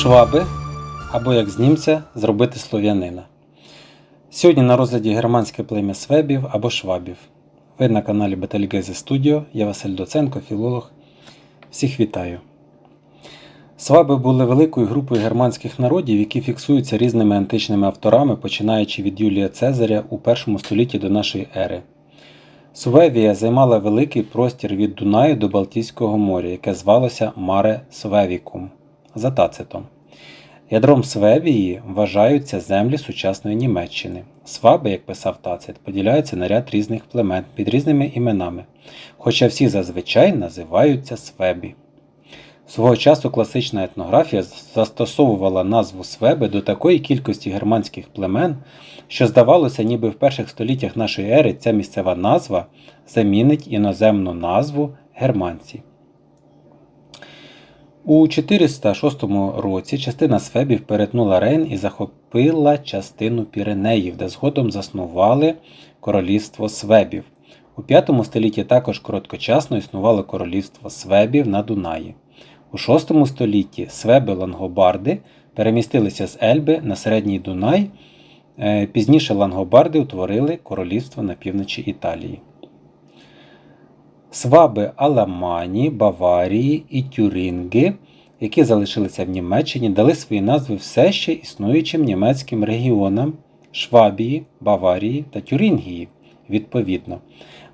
шваби або, як з німця, зробити слов'янина. Сьогодні на розгляді германське плем'я свебів або швабів. Ви на каналі Betelgeuse Studio, я Василь Доценко, філолог. Всіх вітаю. Сваби були великою групою германських народів, які фіксуються різними античними авторами, починаючи від Юлія Цезаря у першому столітті до нашої ери. Сувевія займала великий простір від Дунаю до Балтійського моря, яке звалося Маре Свевікум за Тацитом. Ядром Свевії вважаються землі сучасної Німеччини. Сваби, як писав Тацит, поділяються на ряд різних племен під різними іменами, хоча всі зазвичай називаються свебі. Свого часу класична етнографія застосовувала назву свеби до такої кількості германських племен, що здавалося, ніби в перших століттях нашої ери ця місцева назва замінить іноземну назву германці. У 406 році частина свебів перетнула Рейн і захопила частину Піренеїв, де згодом заснували королівство свебів. У 5 столітті також короткочасно існувало королівство свебів на Дунаї. У VI столітті свеби лангобарди перемістилися з Ельби на середній Дунай. Е, пізніше лангобарди утворили королівство на півночі Італії. Сваби Аламані, Баварії і Тюрінги, які залишилися в Німеччині, дали свої назви все ще існуючим німецьким регіонам Швабії, Баварії та Тюрінгії відповідно.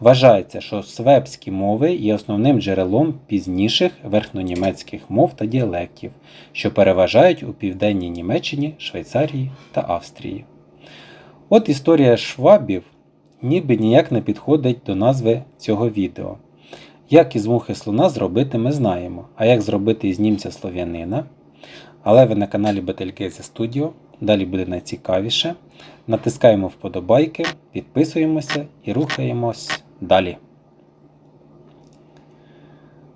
Вважається, що свебські мови є основним джерелом пізніших верхнонімецьких мов та діалектів, що переважають у південній Німеччині, Швейцарії та Австрії. От історія швабів ніби ніяк не підходить до назви цього відео. Як із мухи слона зробити, ми знаємо, а як зробити із німця слов'янина. Але ви на каналі Betelgeuse Studio, далі буде найцікавіше. Натискаємо вподобайки, підписуємося і рухаємось далі.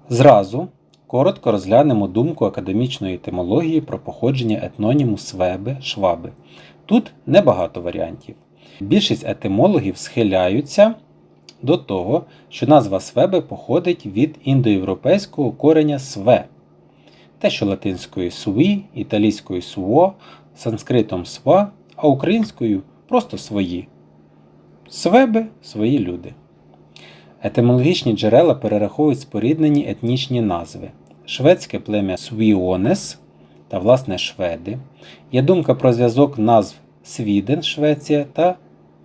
Зразу коротко розглянемо думку академічної етимології про походження етноніму свеби, шваби. Тут небагато варіантів. Більшість етимологів схиляються до того, що назва свеби походить від індоєвропейського кореня све, те, що латинською суї, італійською суо, санскритом сва, а українською просто свої. Свеби свої люди. Етимологічні джерела перераховують споріднені етнічні назви. Шведське плем'я Свіонес та, власне, шведи. Є думка про зв'язок назв Свіден, Швеція та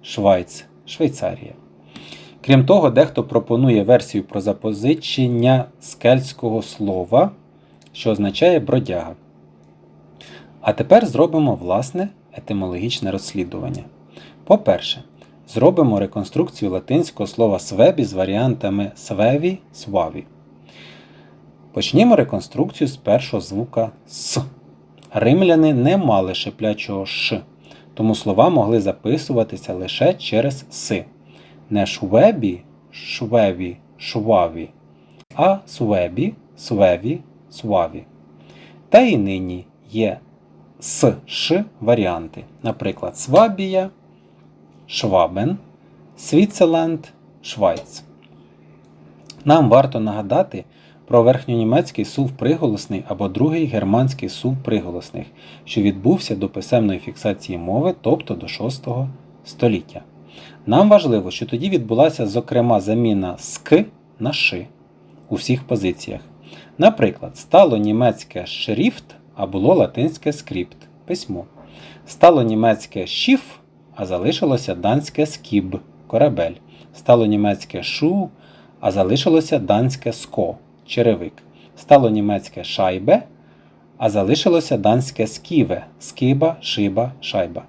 Швайц, Швейцарія. Крім того, дехто пропонує версію про запозичення скельського слова, що означає бродяга. А тепер зробимо власне етимологічне розслідування. По-перше, зробимо реконструкцію латинського слова свебі з варіантами свеві, сваві. Почнімо реконструкцію з першого звука С. Римляни не мали шиплячого Ш, тому слова могли записуватися лише через С. Не швебі, швеві, шваві, а свебі, свеві, сваві. Та й нині є с ш варіанти, наприклад, Свабія, Швабен, Свіцерленд, Швайц. Нам варто нагадати про верхньонімецький сув приголосний або другий германський сув приголосних, що відбувся до писемної фіксації мови, тобто до 6 століття. Нам важливо, що тоді відбулася, зокрема, заміна СК на ши у всіх позиціях. Наприклад, стало німецьке шрифт, а було латинське скрипт письмо. Стало німецьке шіф, а залишилося данське скіб корабель. Стало німецьке шу, а залишилося данське ско черевик. Стало німецьке шайбе, а залишилося данське сківе скиба, шиба, шайба.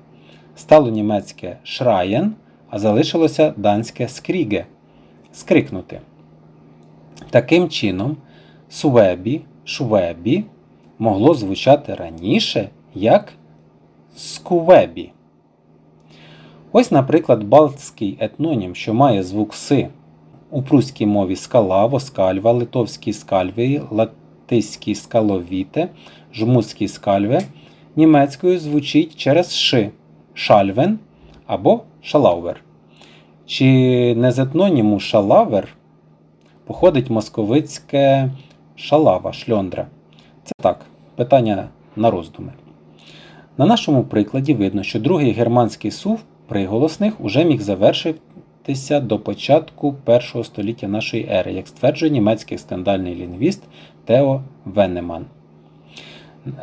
Стало німецьке шраєн, а залишилося данське скріге скрикнути. Таким чином, свебі, швебі могло звучати раніше як скувебі. Ось, наприклад, балтський етнонім, що має звук С у прусській мові скалаво, скальва, литовській скальвії, латиській скаловіте, жмутській скальве, німецькою звучить через Ш шальвен або шалаувер. Чи не з етноніму шалавер походить московицьке шалава шльондра? Це так, питання на роздуми. На нашому прикладі видно, що другий германський сув приголосних уже міг завершитися до початку першого століття нашої ери, як стверджує німецький скандальний лінгвіст Тео Веннеман.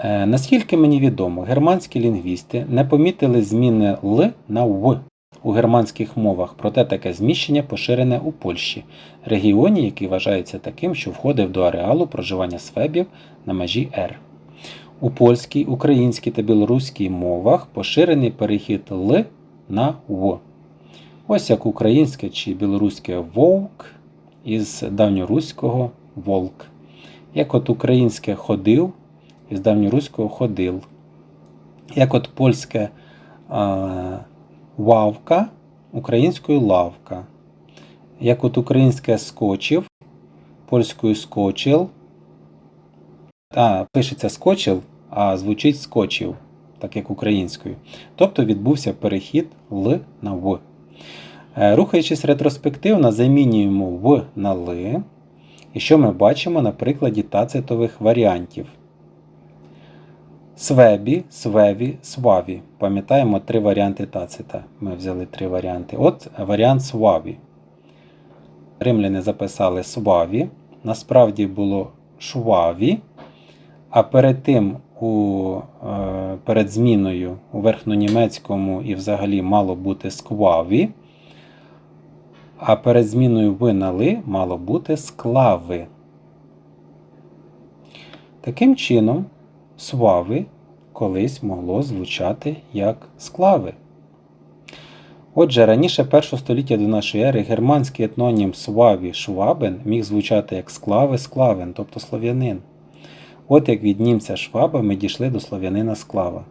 Е, Наскільки мені відомо, германські лінгвісти не помітили зміни Л на В у германських мовах, проте таке зміщення поширене у Польщі, регіоні, який вважається таким, що входив до ареалу проживання свебів на межі Р. У польській, українській та білоруській мовах поширений перехід Л на В. Ось як українське чи білоруське вовк із давньоруського волк. Як от українське ходив із давньоруського ходил. Як от польське а, вавка українською лавка. Як от українське скочив, польською скочил. А, пишеться скочил, а звучить скочив, так як українською. Тобто відбувся перехід Л на В. Е, Рухаючись ретроспективно, замінюємо В на Л. І що ми бачимо на прикладі тацитових варіантів. Свебі, свеві, сваві. Пам'ятаємо три варіанти тацита. Ми взяли три варіанти. От варіант сваві. Римляни записали сваві. Насправді було шваві. А перед тим, у, е, перед зміною у верхньонімецькому і взагалі мало бути скваві. А перед зміною ви на ли мало бути склави. Таким чином, свави колись могло звучати як склави. Отже, раніше першого століття до нашої ери германський етнонім сваві швабен міг звучати як склави склавен, тобто слов'янин. От як від німця шваба ми дійшли до слов'янина склава.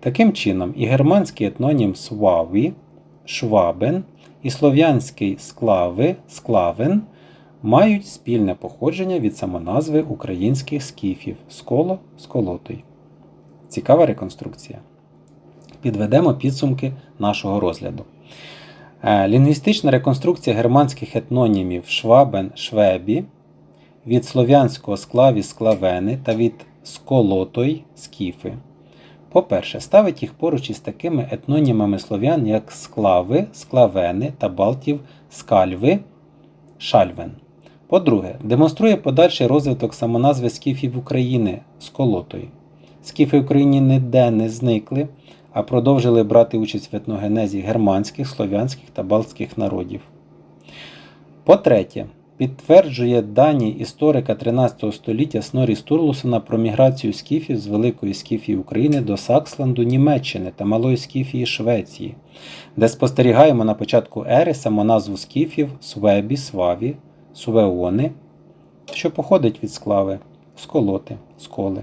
Таким чином, і германський етнонім сваві швабен, і слов'янський склави склавен мають спільне походження від самоназви українських скіфів сколо сколотой. Цікава реконструкція. Підведемо підсумки нашого розгляду. Е, Лінгвістична реконструкція германських етнонімів швабен швебі від слов'янського склаві склавени та від сколотой скіфи. По-перше, ставить їх поруч із такими етнонімами слов'ян, як склави, склавени та балтів скальви, шальвен. По-друге, демонструє подальший розвиток самоназви скіфів України сколотої. Скіфи в Україні ніде не зникли, а продовжили брати участь в етногенезі германських, слов'янських та балтських народів. По-третє, підтверджує дані історика 13 століття Снорі Стурлусона про міграцію скіфів з Великої Скіфії України до Саксланду Німеччини та Малої Скіфії Швеції, де спостерігаємо на початку ери самоназву скіфів Свебі, Сваві, Сувеони, що походить від склави, сколоти, сколи.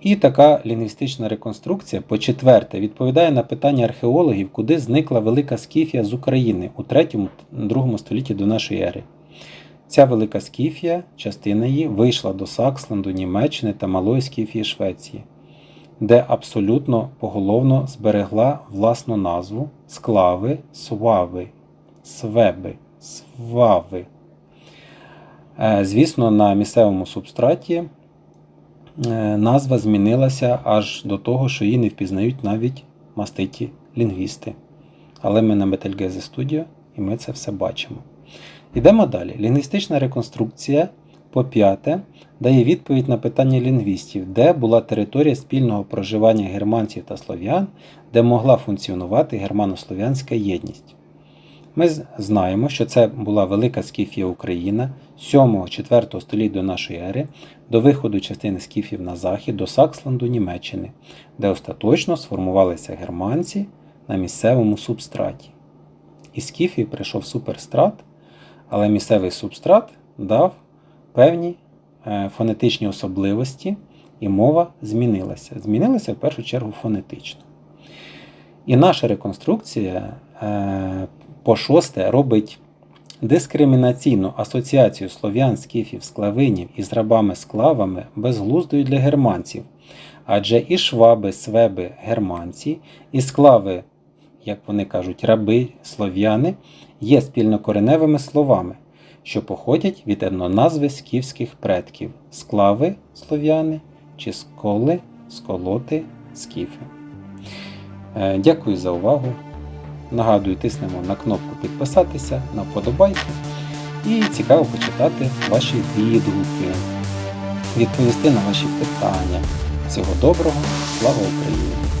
І така лінгвістична реконструкція, по четверте, відповідає на питання археологів, куди зникла Велика Скіфія з України у 3-2 столітті до нашої ери. Ця Велика Скіфія, частина її, вийшла до Саксланду, Німеччини та Малої Скіфії Швеції, де абсолютно поголовно зберегла власну назву склави, свави, свеби, свави. Е, Звісно, на місцевому субстраті назва змінилася аж до того, що її не впізнають навіть маститі лінгвісти. Але ми на Betelgeuse Studio і ми це все бачимо. Йдемо далі. Лінгвістична реконструкція по п'яте дає відповідь на питання лінгвістів, де була територія спільного проживання германців та слов'ян, де могла функціонувати германо-слов'янська єдність. Ми знаємо, що це була велика скіфія Україна 7-4 століття до нашої ери, до виходу частини скіфів на захід до Саксланду Німеччини, де остаточно сформувалися германці на місцевому субстраті. Із скіфів прийшов суперстрат, але місцевий субстрат дав певні е, фонетичні особливості, і мова змінилася. Змінилася в першу чергу фонетично. І наша реконструкція е, по шосте, робить дискримінаційну асоціацію слов'ян, скіфів, склавинів із рабами-склавами безглуздою для германців, адже і шваби, свеби германці, і склави, як вони кажуть, раби, слов'яни, є спільнокореневими словами, що походять від етноназви скіфських предків склави слов'яни чи сколи, сколоти, скіфи. Е, Дякую за увагу. Нагадую, тиснемо на кнопку підписатися, на вподобайку. І цікаво почитати ваші відгуки, відповісти на ваші питання. Всього доброго, слава Україні!